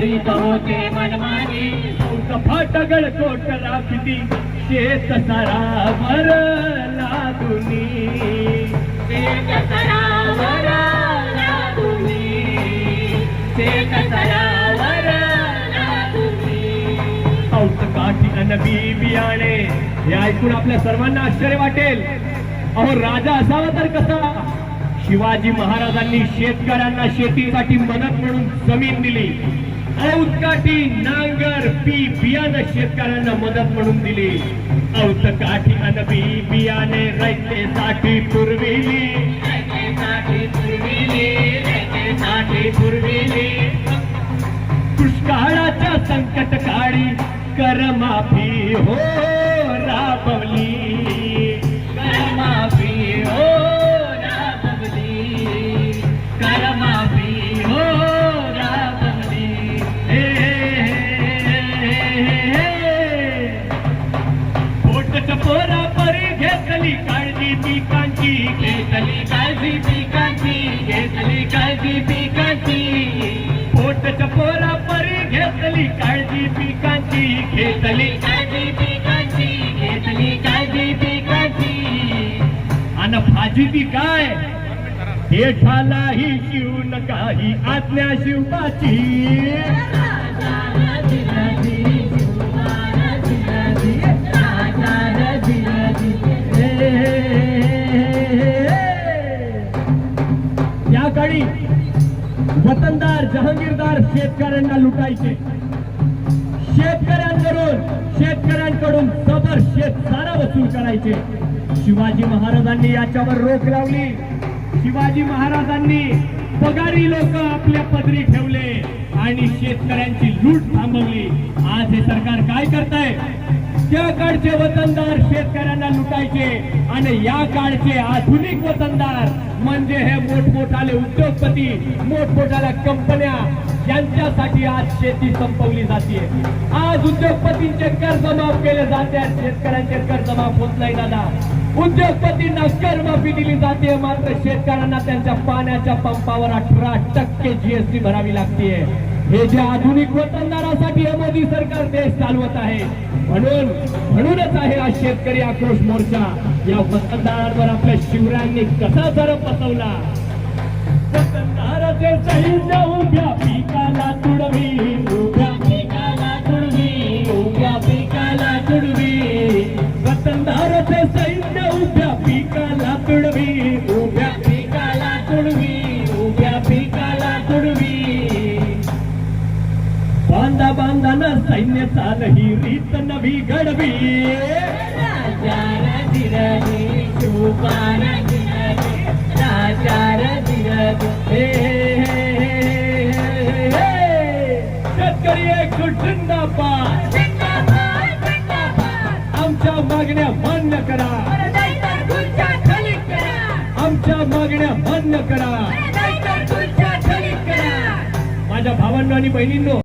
करीत होते मनमानी. फाटगड कोट राखती. शेत शेत सरावर तुम्ही शेत सरावर तुम्ही औत काठी अन बी बियाणे हे ऐकून आपल्या सर्वांना आश्चर्य वाटेल. अहो राजा असावा तर कसा? शिवाजी महाराजांनी शेतकऱ्यांना शेतीसाठी मदत म्हणून जमीन दिली. औतकाठी नांगर बी बियाणं शेतकऱ्यांना मदत म्हणून दिली. औत अन बी बियाणे रयतेसाठी पुरविली. पुरविली पुरविली दुष्काळाच्या संकट काळी करमाफी हो राबवली. पोटच पोरा घेतली काळजी पिकांची. घेतली काळजी पिकांची घेतली काळजी पिकांची. पोटच पोरा परी घेतली काळजी पिकांची. घेतली काळजी पिकांची घेतली काळजी पिकांची. अन भाजी ती काय? हेठालाही शिव काही आज्ञा शिवबाची सकाळी वतनदार जहांगीरदार शेतकऱ्यांना लुटायचे. शेतकऱ्यांकडून शेतकऱ्यांकडून सबर शेत सारा वसूल करायचे. शिवाजी महाराजांनी याच्यावर रोख लावली. शिवाजी महाराजांनी पगारी लोक आपल्या पदरी ठेवले आणि शेतकऱ्यांची लूट थांबवली. आज हे सरकार काय करताय? त्या काळचे वतनदार शेतकऱ्यांना लुटायचे आणि या काळचे आधुनिक वतनदार म्हणजे हे मोठमोठाले उद्योगपती मोठमोठाल्या कंपन्या यांच्यासाठी आज शेती संपवली जाते. आज उद्योगपतींचे कर्ज माफ केले जाते शेतकऱ्यांचे कर्ज माफ होत नाही दादा. उद्योगपतींना कर्जमाफी दिली जाते मात्र शेतकऱ्यांना त्यांच्या पाण्याच्या पंपावर अठरा टक्के जीएसटी भरावी लागते. हे जे आधुनिक वतनदारासाठी हे मोदी सरकार देश चालवत आहे म्हणून म्हणूनच आहे हा शेतकरी आक्रोश मोर्चा. या वतनदारांवर आपल्या शिवरायांनी कसा जर बसवला वतनदाराचे सैन्य उभ्या पिकाला सैन्य चाल ही रीत नवी घडवी राजार शुभान दिरदी राजार. शेतकरी एक जिंदाबाद। आमच्या मागण्या मान्य करा। आमच्या मागण्या मान्य करा। माझ्या भावांनो आणि बहिणींनो